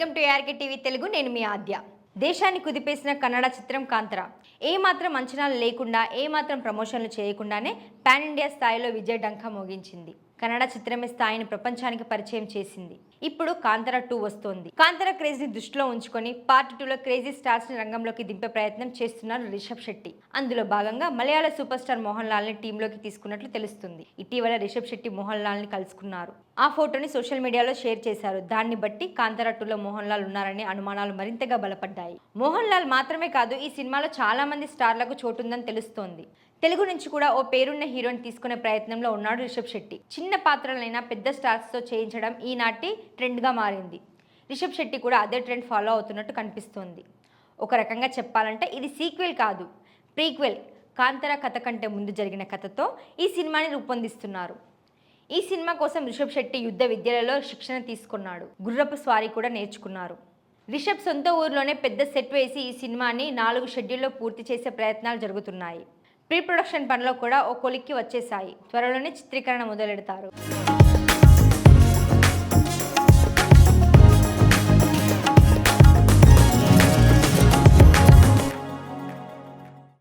KRK TV Telugu నేను మీ ఆద్య. దేశాన్ని కుదిపేసిన కన్నడ చిత్రం కాంతర. ఏమాత్రం అంచనాలు లేకుండా ఏమాత్రం ప్రమోషన్లు చేయకుండానే పాన్ ఇండియా స్థాయిలో విజయ డంకా మోగించింది. కన్నడ చిత్రమే స్థాయిని ప్రపంచానికి పరిచయం చేసింది. ఇప్పుడు కాంతర టూ వస్తోంది. కాంతర క్రేజ్ని దృష్టిలో ఉంచుకొని పార్ట్ టూలో క్రేజీ స్టార్స్ని రంగంలోకి దింపే ప్రయత్నం చేస్తున్నారు రిషబ్ శెట్టి. అందులో భాగంగా మలయాళ సూపర్ స్టార్ మోహన్ లాల్ని టీంలోకి తీసుకున్నట్లు తెలుస్తుంది. ఇటీవల రిషబ్ శెట్టి మోహన్ లాల్ని కలుసుకున్నారు. ఆ ఫోటోని సోషల్ మీడియాలో షేర్ చేశారు. దాన్ని బట్టి కాంతర టూలో మోహన్ లాల్ ఉన్నారనే అనుమానాలు మరింతగా బలపడ్డాయి. మోహన్ లాల్ మాత్రమే కాదు ఈ సినిమాలో చాలా మంది స్టార్లకు చోటుందని తెలుస్తోంది. తెలుగు నుంచి కూడా ఓ పేరున్న హీరోని తీసుకునే ప్రయత్నంలో ఉన్నాడు రిషబ్ శెట్టి. చిన్న పాత్రలైనా పెద్ద స్టార్స్తో చేయించడం ఈనాటి ట్రెండ్గా మారింది. రిషబ్ శెట్టి కూడా అదే ట్రెండ్ ఫాలో అవుతున్నట్టు కనిపిస్తోంది. ఒక రకంగా చెప్పాలంటే ఇది సీక్వెల్ కాదు. ప్రీక్వెల్ కాంతర కథ కంటే ముందు జరిగిన కథతో ఈ సినిమాని రూపొందిస్తున్నారు. ఈ సినిమా కోసం రిషబ్ శెట్టి యుద్ధ విద్యలలో శిక్షణ తీసుకున్నాడు. గుర్రపు స్వారీ కూడా నేర్చుకున్నారు. రిషబ్ సొంత ఊరిలోనే పెద్ద సెట్ వేసి ఈ సినిమాని నాలుగు షెడ్యూల్లో పూర్తి చేసే ప్రయత్నాలు జరుగుతున్నాయి. ప్రీ ప్రొడక్షన్ పనిలో కూడా ఓ కొలిక్కి వచ్చేసాయి త్వరలోనే చిత్రీకరణ మొదలెడతారు.